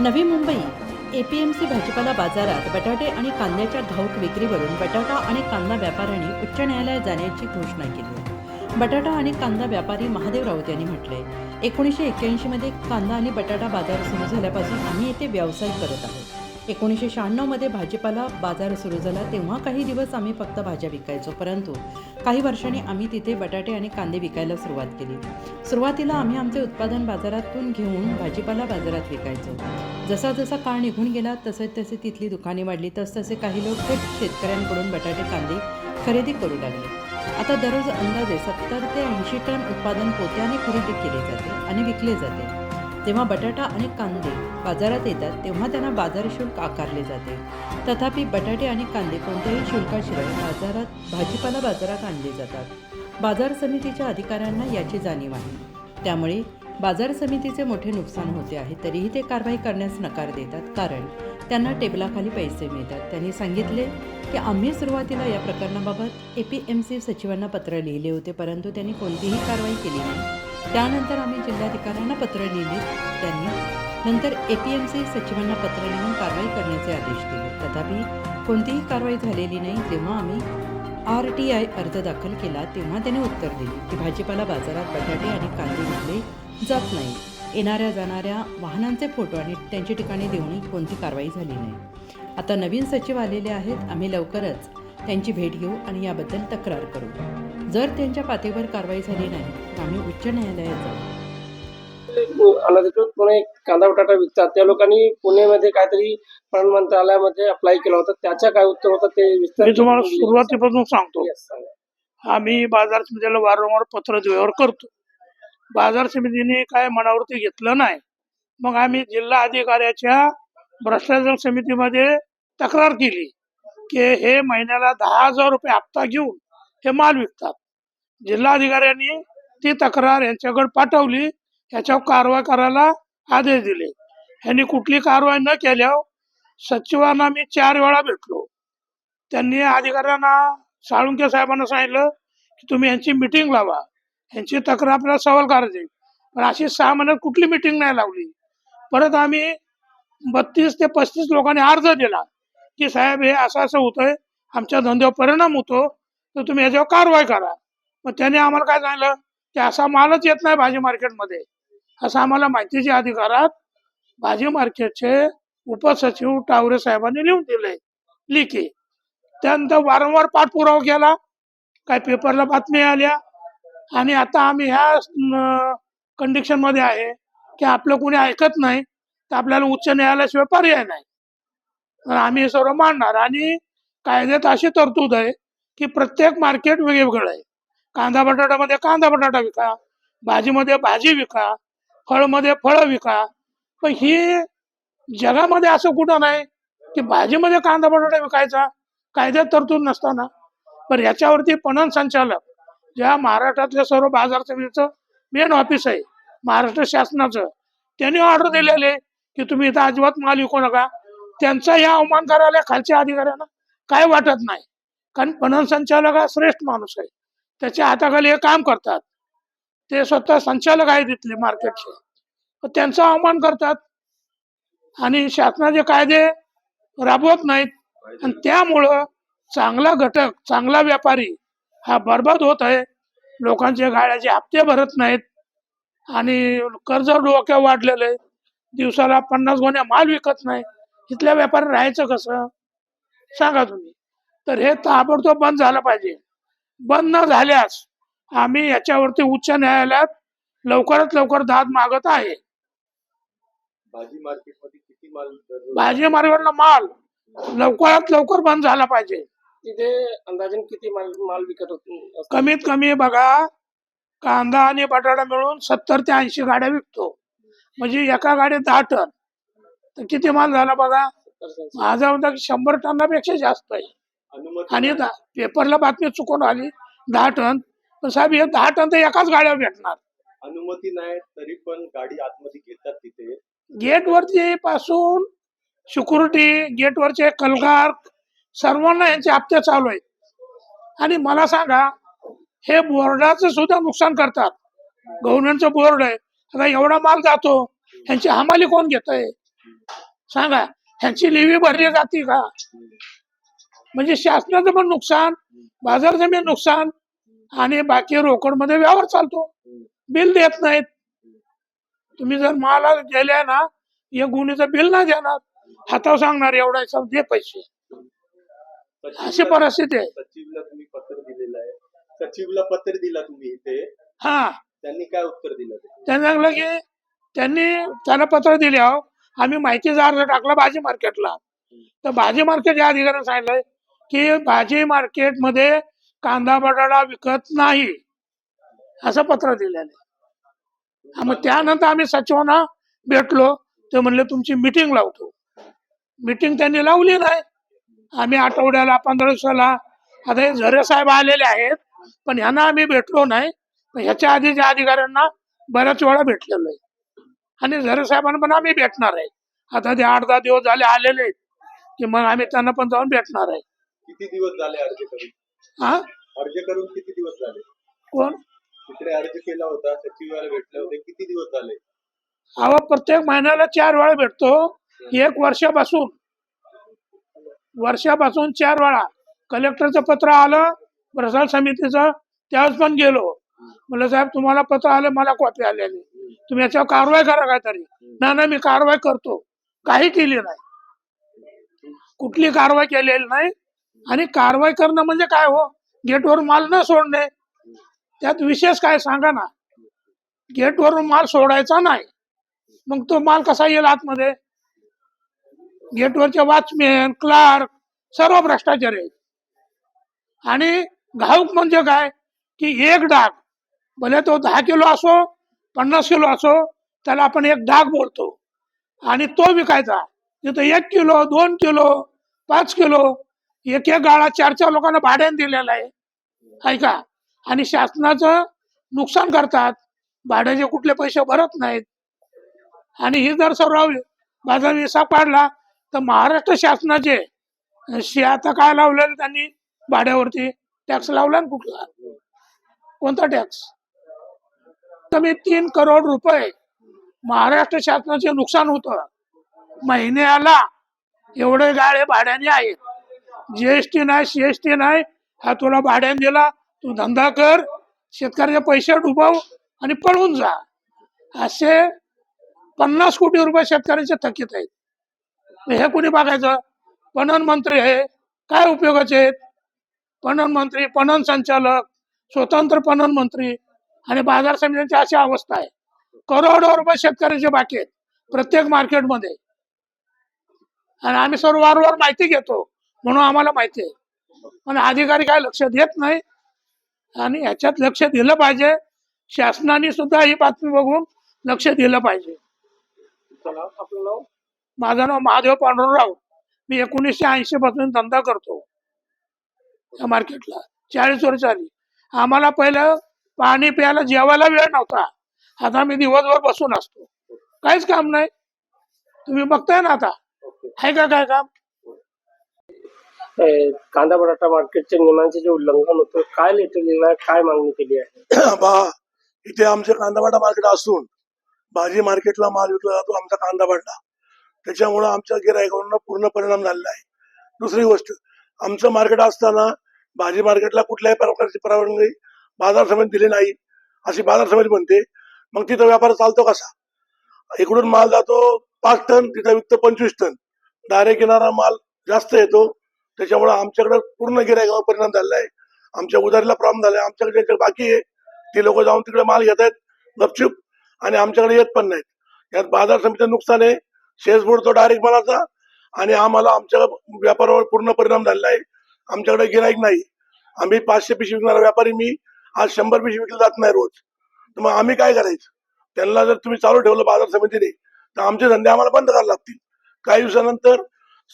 Navi Mumbai APMC भाजीपाला बाजारात बटाटे आणि कांद्याच्या घाऊक विक्रीवरून बटाटा आणि कांदा व्यापाऱ्यांनी उच्च न्यायालयात जाण्याची घोषणा केली. आहे बटाटा आणि कांदा व्यापारी महादेव राऊत यांनी म्हटलंय एकोणीसशे एक्क्याऐंशीमध्ये कांदा आणि बटाटा बाजार सुरू झाल्यापासून आम्ही येथे व्यवसाय करत आहोत. एकोणीसशे शहाण्णवमध्ये भाजीपाला बाजार सुरू झाला तेव्हा काही दिवस आम्ही फक्त भाज्या विकायचो. परंतु काही वर्षांनी आम्ही तिथे बटाटे आणि कांदे विकायला सुरुवात केली. सुरुवातीला आम्ही आमचे उत्पादन बाजारातून घेऊन भाजीपाला बाजारात विकायचो. जसा जसा काळ निघून गेला तसे तसे तिथली दुकाने वाढली तसतसे काही लोक थेट शेतकऱ्यांकडून बटाटे कांदे खरेदी करू लागले. आता दररोज अंदाजे सत्तर ते ऐंशी टन उत्पादन पोत्याने खरेदी केले जाते आणि विकले जाते. जेव्हा बटाटा आणि कांदे बाजारात येतात तेव्हा त्यांना बाजार शुल्क आकारले जाते. तथापि बटाटे आणि कांदे कोणत्याही शुल्काशिवाय बाजारात भाजीपाला बाजारात आणले जातात. बाजार समितीच्या अधिकाऱ्यांना याची जाणीव आहे. त्यामुळे बाजार समितीचे मोठे नुकसान होते आहे तरीही ते कारवाई करण्यास नकार देतात कारण त्यांना टेबलाखाली पैसे मिळतात. त्यांनी सांगितले की आम्ही सुरुवातीला या प्रकरणाबाबत ए पी एम सी सचिवांना पत्र लिहिले होते परंतु त्यांनी कोणतीही कारवाई केली नाही. त्यानंतर आम्ही जिल्हाधिकाऱ्यांना पत्र लिहिले त्यांनी नंतर ए पी एम सी सचिवांना पत्र लिहून कारवाई करण्याचे आदेश दिले. तथापि कोणतीही कारवाई झालेली नाही. तेव्हा आम्ही आर टी आय अर्ज दाखल केला तेव्हा त्याने उत्तर दिले की भाजीपाला बाजारात बटाटे आणि कांदे विकले जात नाही. येणाऱ्या जाणाऱ्या वाहनांचे फोटो आणि त्यांची ठिकाणी देऊनही कोणती कारवाई झाली नाही. आता नवीन सचिव आलेले आहेत. आम्ही लवकरच त्यांची भेट घेऊ आणि याबद्दल तक्रार करू. जर त्यांच्या पातळीवर कारवाई झाली नाही तर आम्ही उच्च न्यायालयात जाऊ. अनधिकृतपणे कांदा बटाटा विकतात. त्या लोकांनी पुणेमध्ये काहीतरी पणन मंत्रालयामध्ये अप्लाय केलं होतं. त्याच्या काय उत्तर होतं ते मी तुम्हाला सुरुवातीपासून सांगतो. आम्ही बाजार समितीला वारंवार पत्र व्यवहार करतो. बाजार समितीने काय मनावरती घेतलं नाही. मग आम्ही जिल्हा अधिकाऱ्याच्या भ्रष्टाचार समितीमध्ये तक्रार केली की हे महिन्याला दहा हजार रुपये हप्ता घेऊन हे माल विकतात. जिल्हा अधिकाऱ्यांनी ती तक्रार यांच्याकडे पाठवली. याच्यावर कारवाई करायला आदेश दिले. यांनी कुठली कारवाई न केल्यावर सचिवांना मी चार वेळा भेटलो. त्यांनी अधिकाऱ्यांना साळुंके साहेबांना सांगितलं की तुम्ही यांची मिटिंग लावा. यांची तक्रार आपल्याला सवाल करायची. पण अशी सहा महिन्यात कुठली मिटिंग नाही लावली. परत आम्ही बत्तीस ते पस्तीस लोकांनी अर्ज दिला की साहेब हे असं असं होतंय आमच्या धंद्यावर परिणाम होतो तर तुम्ही याच्यावर कारवाई करा. मग त्याने आम्हाला काय सांगितलं? की असा मालच येत नाही भाजी मार्केटमध्ये. असं आम्हाला माहितीच्या अधिकारात भाजी मार्केटचे उपसचिव टावरे साहेबांनी लिहून दिले लिखी. त्यानंतर वारंवार पाठपुरावा केला. काही पेपरला बातम्या आल्या. आणि आता आम्ही ह्या कंडिशनमध्ये आहे की आपलं कोणी ऐकत नाही तर आपल्याला उच्च न्यायालयाशिवाय पर्याय नाही. तर आम्ही हे सर्व मांडणार. आणि कायद्यात अशी तरतूद आहे की प्रत्येक मार्केट वेगवेगळं आहे. कांदा बटाटामध्ये कांदा बटाटा विका भाजीमध्ये भाजी विका फळमध्ये फळं विका. पण ही जगामध्ये असं कुठं नाही की भाजीमध्ये कांदा बटाटा विकायचा कायद्यात तरतूद नसताना. पण याच्यावरती पणन संचालक ज्या महाराष्ट्रातल्या सर्व बाजार समितीचं मेन ऑफिस आहे महाराष्ट्र शासनाचं त्यांनी ऑर्डर दिलेले की तुम्ही इथं अजिबात माल विकू नका. त्यांचा या अवमान करायला खालच्या अधिकाऱ्यांना काय वाटत नाही. कारण पणन संचालक हा श्रेष्ठ माणूस आहे. त्याच्या हाताखाली हे काम करतात. ते स्वतः संचालक आहे तिथले मार्केटचे. त्यांचा अवमान करतात. आणि शासनाचे कायदे राबवत नाहीत. आणि त्यामुळं चांगला घटक चांगला व्यापारी हा बर्बाद होत आहे. लोकांचे गाड्याचे हप्ते भरत नाहीत. आणि कर्ज डोक्या वाढलेले दिवसाला पन्नास गोण्या माल विकत नाही. इथल्या व्यापारी राहायचं कसं? सांगा तुम्ही. तर हे ताबडतोब बंद झालं पाहिजे. बंद न झाल्यास आम्ही याच्यावरती उच्च न्यायालयात लवकरात लवकर दाद मागत आहे. भाजी मार्केटमध्ये किती माल भाजी मार्केटला माल लवकरात लवकर बंद झाला पाहिजे. तिथे अंदाजन किती माल माल विकत होते कमीत कमी बघा कांदा आणि बटाटा मिळून सत्तर ते ऐंशी गाड्या विकतो. म्हणजे एका गाडीत दहा टन. तर किती माल झाला बघा? माझा की शंभर टनापेक्षा जास्त आहे. आणि पेपरला बातमी चुकून आली दहा टन. पण साहेब हे दहा टन तर एकाच गाड्यावर भेटणार. अनुमती नाही तरी पण गाडी आतमध्ये घेतात तिथे. गेटवरती पासून सिक्युरिटी गेटवरचे कलगार सर्वांना यांचे हप्ते चालू आहेत. आणि मला सांगा हे बोर्डाचं सुद्धा नुकसान करतात. गव्हर्नमेंटचं बोर्ड आहे. आता एवढा माल जातो यांची हमाली कोण घेत आहे सांगा ह्यांची लेवी भरली जाते का? म्हणजे शासनाचं पण नुकसान बाजार जमीन नुकसान आणि बाकी रोकडमध्ये व्यवहार चालतो. बिल देत नाहीत. तुम्ही जर मला गेल्या ना या गुन्ह्याचं बिल नाही देणार. हातावर सांगणार एवढा दे पैसे. अशी परिस्थिती आहे. सचिवला तुम्ही पत्र दिलेलं आहे. सचिवला पत्र दिला तुम्ही इथे. हा. त्यांनी काय उत्तर दिलं? त्यांनी सांगलं की त्यांनी त्याला पत्र दिले आम्ही माहितीचा अर्ज टाकला भाजी मार्केटला. तर भाजी मार्केट या अधिकाऱ्याने सांगितलंय की भाजी मार्केटमध्ये कांदा बटाटा विकत नाही असं पत्र दिलेलं आहे. मग त्यानंतर आम्ही सचिवांना भेटलो ते म्हणले तुमची मिटिंग लावतो. मिटिंग त्यांनी लावली नाही आम्ही आठवड्याला पंधरा दिवसाला आता हे झरे साहेब आलेले आहेत पण ह्यांना आम्ही भेटलो नाही. पण ह्याच्या आधीच्या अधिकाऱ्यांना बऱ्याच वेळा भेटलेलो आहे. आणि झरे साहेबांना पण आम्ही भेटणार आहे. आता ते आठ दहा दिवस झाले आलेले आहेत की मग आम्ही त्यांना पण जाऊन भेटणार आहे. किती दिवस झाले अर्ज करून? हा? अर्ज करून किती दिवस झाले? कोण? तिकडे अर्ज केला होता सचिवाला भेटले होते किती दिवस झाले? अहो प्रत्येक महिन्याला चार वेळा भेटतो. एक वर्षापासून. वर्षापासून चार वेळा. कलेक्टरचं पत्र आलं प्रसार समितीचं त्यावेळेस पण गेलो. म्हणलं साहेब तुम्हाला पत्र आलं मला कॉपी आलेली तुम्ही याच्यावर कारवाई करा काहीतरी. ना ना मी कारवाई करतो. काही केली नाही. कुठली कारवाई केलेली नाही. आणि कारवाई करणं म्हणजे काय हो? गेटवर माल न सोडणे. त्यात विशेष काय सांगा ना. गेटवरून माल सोडायचा नाही. मग तो माल कसा येईल आतमध्ये? गेटवरचे वॉचमॅन क्लार्क सर्व भ्रष्टाचार आहेत. आणि घाऊक म्हणजे काय? की एक डाग भले तो दहा किलो असो पन्नास किलो असो त्याला आपण एक डाग बोलतो. आणि तो विकायचा. तिथं एक किलो दोन किलो पाच किलो एक एक गाळा चार चार लोकांना भाड्याने दिलेला आहे. ऐका. आणि शासनाचं नुकसान करतात. भाड्याचे कुठले पैसे भरत नाहीत. आणि ही जर सर्व माझा विसा पाडला तर महाराष्ट्र शासनाचे शे आता काय लावलेलं त्यांनी भाड्यावरती? टॅक्स लावला ना कुठला? कोणता टॅक्स कमी तीन करोड रुपये महाराष्ट्र शासनाचे नुकसान होतं. महिन्याला एवढे गाळे भाड्याने आहेत. जीएसटी नाही सीएसटी नाही हा तुला भाड्याने दिला तू धंदा कर शेतकऱ्याचे पैसे डुबव आणि पळून जा. असे पन्नास कोटी रुपये शेतकऱ्याचे थकीत आहेत. हे कुणी बघायचं? पणन मंत्री आहे काय उपयोगाचे आहेत? पणन मंत्री पणन संचालक स्वतंत्र पणन मंत्री आणि बाजार समित्यांची अशी अवस्था आहे. करोडो रुपये शेतकऱ्याचे बाकी आहेत प्रत्येक मार्केटमध्ये. आणि आम्ही सर्व वारंवार माहिती घेतो. म्हणून आम्हाला माहिती आहे. पण अधिकारी काय लक्ष देत नाही आणि ह्याच्यात लक्ष दिलं पाहिजे. शासनाने सुद्धा ही बातमी बघून लक्ष दिलं पाहिजे. माझं नाव महादेव पांडुरंग राऊत. मी एकोणीसशे ऐंशी पासून धंदा करतो. या मार्केटला. चाळीस वर्ष आली. आम्हाला पहिलं पाणी प्यायला जेवायला वेळ नव्हता. आता मी दिवसभर बसून असतो. काहीच काम नाही. तुम्ही बघताय ना आता. आहे का काय काम? कांदा बटाटा मार्केटच्या नियमांचे जे उल्लंघन होतं काय लेटर लिहिलं आहे काय मागणी केली आहे? बा इथे आमचे कांदा कांदावाटा मार्केट असून भाजी मार्केटला माल विकला जातो आमचा कांदा कांदावाटा त्याच्यामुळं आमच्या गिरायकांना पूर्ण परिणाम झालेला आहे. दुसरी गोष्ट आमचं मार्केट असताना भाजी मार्केटला कुठल्याही प्रकारची परवानगी बाजार समिती दिली नाही. अशी बाजार समिती म्हणते मग तिथं व्यापार चालतो कसा? इकडून माल जातो पाच टन तिथं विकतो पंचवीस टन. दारे किनारा माल जास्त येतो त्याच्यामुळे आमच्याकडे पूर्ण गिरायकावर परिणाम झालेला आहे. आमच्या उधारीला प्रॉब्लेम झाला आमच्याकडे जे बाकी आहे ती लोक जाऊन तिकडे माल घेत आहेत गपचूप आणि आमच्याकडे येत पण नाहीत. यात बाजार समितीचं नुकसान आहे. शेअर्स बुडतो डायरेक्ट मालाचा आणि आम्हाला आमच्या व्यापारावर पूर्ण परिणाम झालेला आहे. आमच्याकडे गिराईक नाही. आम्ही पाचशे पिशवी विकणारा व्यापारी मी आज शंभर पिशवी विकले जात नाही रोज. तर मग आम्ही काय करायचं? त्यांना जर तुम्ही चालू ठेवलं बाजार समितीने तर आमचे धंदे आम्हाला बंद करायला लागतील. काही दिवसानंतर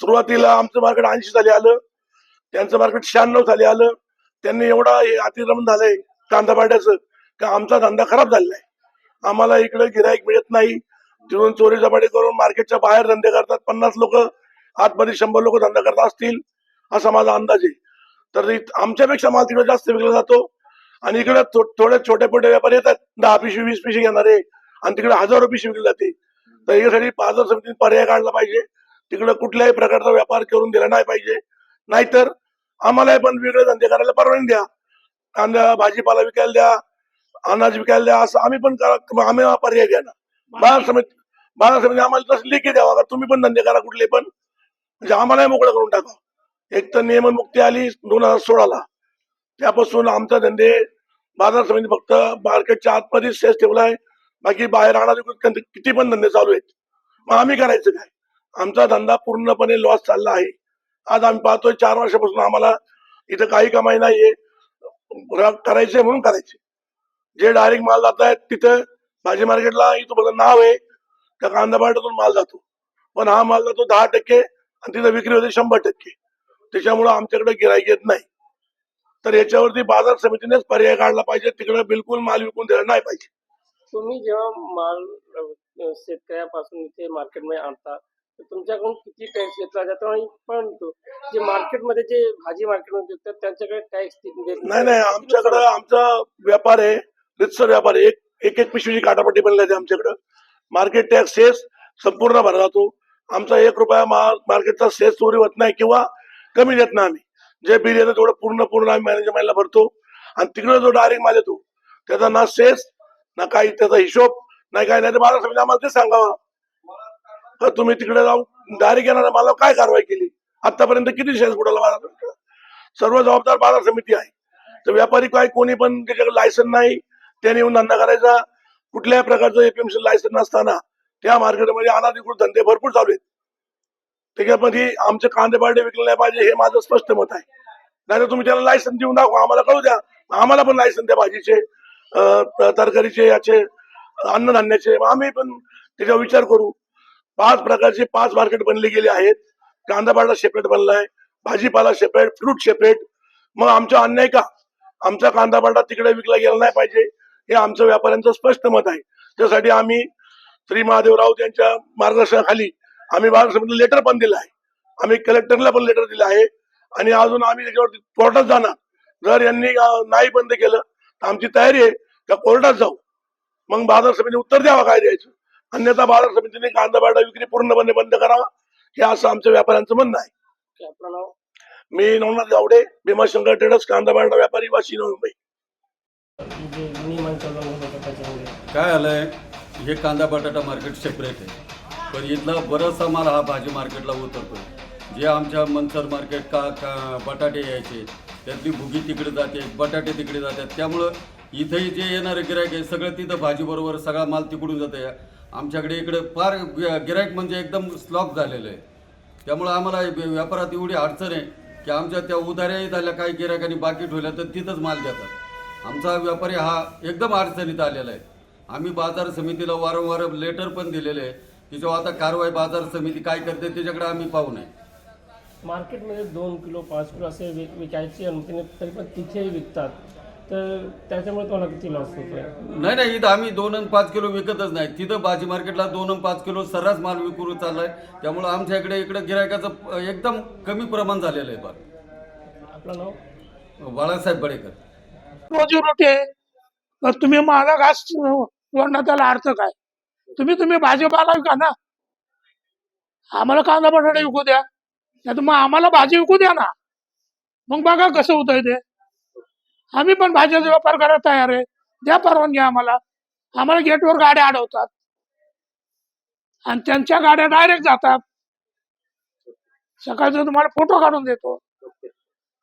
सुरुवातीला आमचं मार्केट ऐंशी साली आलं. त्यांचं मार्केट शहाण्णव साली आलं. त्यांनी एवढा अतिक्रमण झालंय कांदा पाट्याचं का आमचा धंदा खराब झालेला आहे. आम्हाला इकडे गिराईक मिळत नाही. तिथून चोरी चपाटी करून मार्केटच्या बाहेर धंदे करतात. पन्नास लोक आतमध्ये शंभर लोक धंदा करत असतील असा माझा अंदाज आहे. तर आमच्यापेक्षा माल तिकडे जास्त विकला जातो. आणि इकडे थोडे छोटे मोठे व्यापारी येतात. दहा पिशवी वीस पिशवी घेणारे. आणि तिकडे हजारो पिशवी विकली जाते. तर यासाठी बाजार समितीने पर्याय काढला पाहिजे. तिकडे कुठल्याही प्रकारचा व्यापार करून दिला नाही पाहिजे. नाहीतर आम्हाला पण वेगळे धंदे करायला परवानगी द्या. कांदा भाजीपाला विकायला द्या अनाज विकायला द्या असं आम्ही पण करा आम्ही पर्याय द्या ना. बाजार समिती बाजार समिती आम्हाला तसं लेखी द्यावा का तुम्ही पण धंदे करा कुठले पण. म्हणजे आम्हालाही मोकळं करून टाका. एक तर नियमनमुक्ती आली दोन हजार सोळाला. त्यापासून आमचा धंदे बाजार समिती फक्त मार्केटच्या आतमध्ये सेस ठेवलाय बाकी बाहेर राहणारे किती पण धंदे चालू आहेत. मग आम्ही करायचं काय? आमचा धंदा पूर्णपणे लॉस चालला आहे. आज आम्ही पाहतोय चार वर्षापासून आम्हाला इथं काही कमाई नाहीये. करायचे म्हणून करायचे जे डायरेक्ट माल जात आहेत तिथं भाजी मार्केटला इथं बघा नाव आहे. त्या कांदा मार्केटून माल जातो. पण हा माल जातो दहा टक्के आणि तिथं विक्री होते शंभर टक्के. त्याच्यामुळं आमच्याकडे गिराईक येत नाही. तर याच्यावरती बाजार समितीनेच पर्याय काढला पाहिजे. तिकडे बिलकुल माल विकून दिला नाही पाहिजे. तुम्ही जेव्हा माल शेतकऱ्यापासून इथे मार्केटमध्ये आणता तुमच्याकडून किती टॅक्स घेतला जातो आणि परंतु जे मार्केटमध्ये जे भाजी मार्केटमध्ये विकतात त्यांच्याकडे टॅक्स नाही. नाही आमच्याकडं आमचा व्यापार आहे रितसर व्यापार आहे. एक एक एक पिशवीची काटापट्टी बनली जाते आमच्याकडं. मार्केट टॅक्स सेस संपूर्ण भरला जातो. आमचा एक रुपया मार्केटचा सेस चोरी होत नाही किंवा कमी देत नाही आम्ही. जे बिल येतं तेवढं पूर्ण पूर्ण आम्ही मॅनेजमेंटला भरतो. आणि तिकडे जो डायरेक्ट माल येतो त्याचा ना सेस ना काही त्याचा हिशोब नाही काय नाही तर बाजार समिती आम्हाला ते सांगावा. तर तुम्ही तिकडे जाऊन डायरेक्ट येणाऱ्या मालक काय कारवाई केली? आतापर्यंत किती शेअर्स बुडाला बाजार सर्व जबाबदार बाजार समिती आहे. तर व्यापारी काय कोणी पण त्याच्याकडे लायसन नाही त्याने येऊन धंदा करायचा. कुठल्याही प्रकारचं एपीएमसी लायसन नसताना त्या मार्केटमध्ये अनाधिकृत धंदे भरपूर चालू आहेत. त्याच्यामध्ये आमचे कांदे पार्टे विकले नाही पाहिजे हे माझं स्पष्ट मत आहे. नाही तुम्ही त्याला लायसन देऊन दाखवा आम्हाला कळू द्या. आम्हाला पण लायसन द्या भाजीचे तरकारीचे याचे अन्नधान्याचे. आम्ही पण त्याच्यावर विचार करू. पाच प्रकारचे पाच मार्केट बनले गेले आहेत. कांदापाडा सेपरेट बनलाय भाजीपाला सेपरेट फ्रूट सेपरेट मग आमचा अन्याय का? आमचा कांदापाडा तिकडे विकला गेला नाही पाहिजे हे आमचं व्यापाऱ्यांचं स्पष्ट मत आहे. त्यासाठी आम्ही श्री महादेव राऊत यांच्या मार्गदर्शनाखाली आम्ही बाजार लेटर पण दिलं आहे. आम्ही कलेक्टरला पण लेटर दिलं आहे. आणि अजून आम्ही त्याच्यावरती कोर्टात जाणार. जर यांनी नाही बंद केलं तर आमची तयारी आहे का कोर्टात जाऊ? मग बाजार समितीने उत्तर द्यावा काय द्यायचं? अन्यथा बाजार समितीने कांदा पाटा विक्री पूर्णपणे बंद करावा हे असं आमच्या व्यापाऱ्यांचं म्हणणं आहे. मी नवनाथ गावडे भीमाशंकर ट्रेडर्स कांदा पाटा व्यापारी वाशी नवी मुंबई. काय आलंय? हे कांदा बटाटा मार्केट सेपरेट आहे. पण इथला बराचसा माल हा भाजी मार्केटला उतरतो जे आमच्या मनसर मार्केट का का बटाटे यायचे त्यातली भुगी तिकडे जाते बटाटे तिकडे जातात. त्यामुळं इथेही जे येणारे गिरायक आहे सगळं तिथं भाजीबरोबर सगळा माल तिकडून जातं आमच्याकडे इकडे फार गिरायक म्हणजे एकदम स्लॉप झालेलं आहे. त्यामुळं आम्हाला व्यापारात एवढी अडचण आहे की आमच्या त्या उधाऱ्याही झाल्या काही गिरायकांनी बाकी ठेवल्या तर तिथंच माल घेतात आमचा व्यापारी हा एकदम अडचणीत आलेला आहे. आम्ही बाजार समितीला वारंवार लेटर पण दिलेले आहे तिच्यावर आता कारवाई बाजार समिती काय करते त्याच्याकडे आम्ही पाहू नये. मार्केटमध्ये दोन किलो पाच किलो असे विक विकायची अनुमतीने तरी पण तिथेही विकतात. तर त्याच्यामुळे तुम्हाला किती लॉस होतोय? नाही नाही इथं आम्ही दोन आणि पाच किलो विकतच नाही. तिथं भाजी मार्केटला दोन आणि पाच किलो सर्रास माल विकून चाललाय. त्यामुळं आमच्या इकडे इकडे गिरायकाचं एकदम कमी प्रमाण झालेलं आहे बा आपलं नाव? बाळासाहेब बडेकर. रोजी रोटी आहे. तर तुम्ही माझा घास तोडणं त्याला अर्थ काय? तुम्ही तुम्ही भाजीपाला विका ना. आम्हाला कांदा बटाटे विकू द्या. नाही तर मग आम्हाला भाजी विकू द्या ना. मग बघा कसं होतंय ते. आम्ही पण भाज्याचा व्यापार करायला तयार आहे. द्या परवानगी आम्हाला. आम्हाला गेटवर गाड्या अडवतात. आणि त्यांच्या गाड्या डायरेक्ट जातात. सकाळचं तुम्हाला फोटो काढून देतो.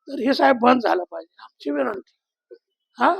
तर हे साहेब बंद झालं पाहिजे. आमची विनंती. हा?